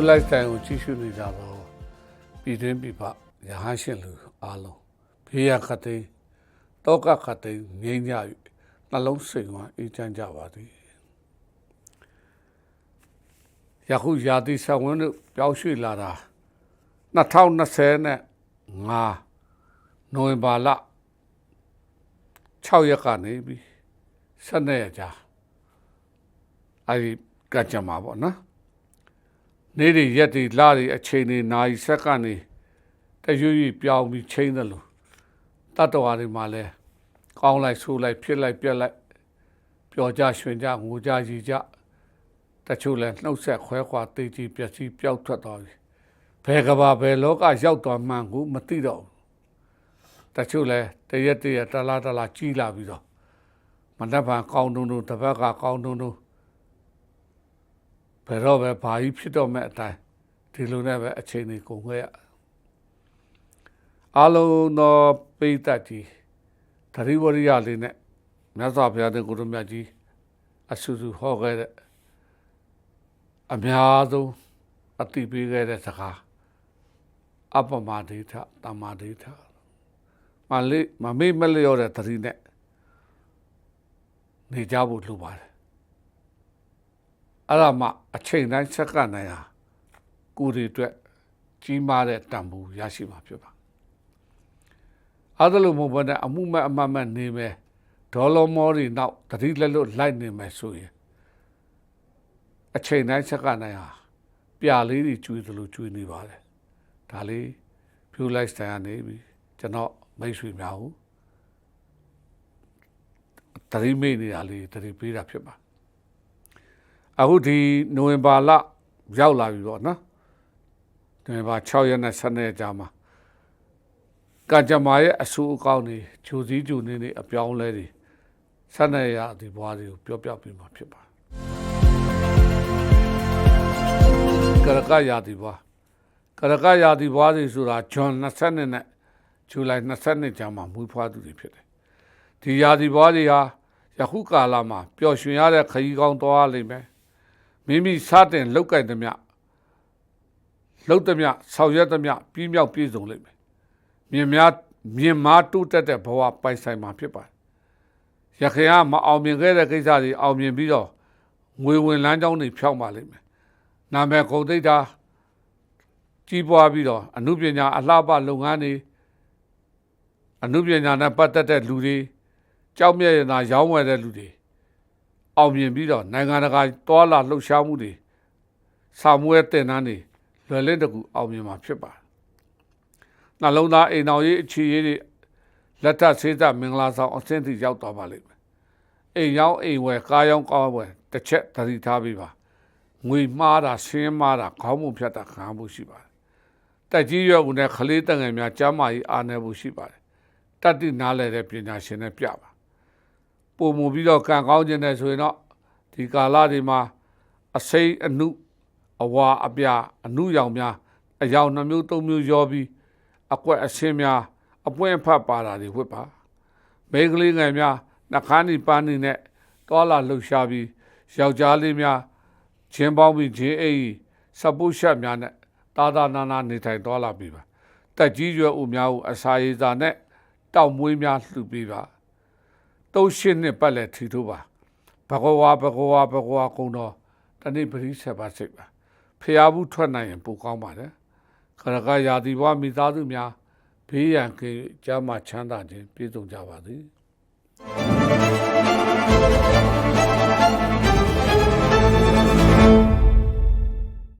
ရိုးလိုက်တိုင်ကိုကြည့်ရှုနေကြတော့ပြည်တွင်းပြည်ပရဟန်းရှင်လူအားလုံးဘေးရခတ်သိမ်းတောကခတ်သိမ်းငြိမ်းကြ၍နှလုံးစိမ်ဝမ်းအေးချမ်းကြပါသည်ယခုရာသီဆက်ဝန်းတို့ပြောင်းရွှေ့လာတာ2020နဲ့5နိုဝင်ဘာလ6ရက်ကနေပြီး12ရက်ကြာအဲဒီကကြမှာပေါ့နော် နေ့တွေရက်တွေလတွေအချိန်တွေနာရီစက္ကန့်တွေတရွေ့ရွေ့ပြောင်းပြီးချိန်တယ်လို့တတ္တဝါတွေမှာလဲကောင်းလိုက်ဆိုးလိုက်ဖြစ်လိုက်ပြက်လိုက်ပျော်ကြရွှင်ကြငိုကြရည်ကြတချို့လဲနှုတ်ဆက်ခွဲခွာတေးကြီးပျက်စီးပျောက်ထွက်သွားပြီဘယ်ကဘာဘယ်လောကရောက်သွားမှန်းကိုမသိတော့ဘူးတချို့လဲတရက်တရက်တလားတလားကြီးလာပြီးတော့မနှက်ဖန်ကောင်းတုံတုံတစ်ဘက်ကကောင်းတုံတုံ ဘယ်တော့ပဲဘာကြီးဖြစ်တော့မဲ့အတိုင်းဒီလိုနဲ့ပဲအချိန်တွေကုန်ခဲ့ရအလုံးသောပိဋကတ်ကြီးသတိဝရိယလေးနဲ့မြတ်စွာဘုရားတဲ့ကိုရမြတ်ကြီးအဆူဆူဟောခဲ့တဲ့အများဆုံးအတိပေးခဲ့တဲ့စကားအပမဒိဋ္ဌတမ္မာဒိဋ္ဌမလေးမမေ့မလျော့တဲ့သတိနဲ့နေကြဖို့လိုပါတယ် အဲ့ဒါမှအချိန်တိုင်းစက္ကန့်တိုင်းဟာကိုယ်တွေအတွက်ကြီးမားတဲ့တန်ဖိုးရရှိမှာဖြစ်ပါအဲ့ဒါလို့မဟုတ်ဘဲနဲ့အမှုမဲ့အမှတ်မဲ့နေမယ်ဒေါ်လာမောတွေနောက်တတိလက်လွတ်လိုက်နေမယ်ဆိုရင်အချိန်တိုင်းစက္ကန့်တိုင်းဟာပြာလေးတွေကျွေးသလိုကျွေးနေပါတယ်ဒါလေးဖြူလိုက်စတိုင်ကနေပြီကျွန်တော်မိတ်ဆွေများဟုတတိမိတ်နေတာလေးတတိပေးတာဖြစ်ပါ အခုဒီနိုဝင်ဘာလရောက်လာပြီပေါ့နော်နိုဝင်ဘာ6ရက်နဲ့7ရက်ကြာမှာကကြမ္မာရဲ့အဆူအကောင်းတွေဂျိုစည်းဂျိုနေနေအပြောင်းလဲတွေ7ရက်ရဒီဘွားတွေကိုပြောပြပြမှာဖြစ်ပါတယ်ကရကရာဒီဘွားကရကရာဒီဘွားတွေဆိုတာဂျွန်20နဲ့ဇူလိုင်20ကြာမှာမွေးဖွားသူတွေဖြစ်တယ်ဒီရာဒီဘွားတွေဟာယခုကာလမှာပျော်ရွှင်ရတဲ့ခရီးကောင်းသွားလိမ့်မယ် မိမိစတင်လောက်ကင်သမျှလောက်သမျှဆောင်ရွက်သမျှပြီးမြောက်ပြည့်စုံလိမ့်မယ်မြင်များမြင်မာတိုးတက်တဲ့ဘဝပိုင်ဆိုင်မှာဖြစ်ပါတယ်ရခင်ကမအောင်မြင်ခဲ့တဲ့ကိစ္စတွေအောင်မြင်ပြီးတော့ငွေဝင်လမ်းကြောင်းတွေဖြောင်းပါလိမ့်မယ်နာမည်ဂုဏ်သိက္ခာကြီးပွားပြီးတော့အမှုပညာအလှပလုပ်ငန်းတွေအမှုပညာနဲ့ပတ်သက်တဲ့လူတွေကြောက်မြဲ့ရနာရောင်းဝယ်တဲ့လူတွေ အောင်မြင်ပြီးတော့နိုင်ငံတကာတွာလာလှုပ်ရှားမှုတွေစာမွေးတင်နှန်းတွေလွယ်လင့်တကူအောင်မြင်မှာဖြစ်ပါတယ်။နှလုံးသားအိမ်တော်ရေးအခြေရေးတွေလက်ထပ်ဆေးသက်မင်္ဂလာဆောင်အဆင့်ထိရောက်သွားပါလိမ့်မယ်။အိမ်ရောက်အိမ်ဝယ်ကားရောက်ကားဝယ်တစ်ချက်သတိထားပြီးပါ။ငွေမှားတာရှင်းမှားတာခေါင်းမှုဖြတ်တာခံမှုရှိပါတယ်။တက်ကြီးရွယ်ဦးနဲ့ခလေးတငယ်များကျမ်းမာရေးအားနည်းမှုရှိပါတယ်။တတ်သိနားလည်တဲ့ပညာရှင်နဲ့ပြပါ ပုံမူပြီးတော့ကံကောင်းခြင်းနဲ့ဆိုရင်တော့ဒီကာလတွေမှာအစိမ်းအနုအဝါအပြာအနုရောင်များအယောင်နှမျိုးသုံးမျိုးရောပြီးအကွက်အရှင်းများအပွင့်ဖတ်ပါတာတွေဝတ်ပါမိန်းကလေးငယ်များနှခမ်းနီပန်းနီနဲ့တောလာလှုပ်ရှားပြီးယောက်ျားလေးများချင်းပေါင်းပြီးချင်းအိမ်စပုရှက်များနဲ့တာတာနာနာနေထိုင်တောလာပြီးပါတက်ကြီးရွယ်ဦးများကိုအစာရည်စာနဲ့တောက်မွေးများလှူပြီးပါ တုတ်ရှင်းနဲ့ပတ်လက်ထီထိုးပါဘဂဝါဘဂဝါဘဂဝါကုံတော်တနေ့ပရိဆက်ပါစိတ်ပါဖျားဘူးထွက်နိုင်ရင်ပိုကောင်းပါတယ်ခရကရာသီဘဝမိသားစုများဘေးရန်ကင်းကြမှာချမ်းသာခြင်းပြည့်စုံကြပါသည်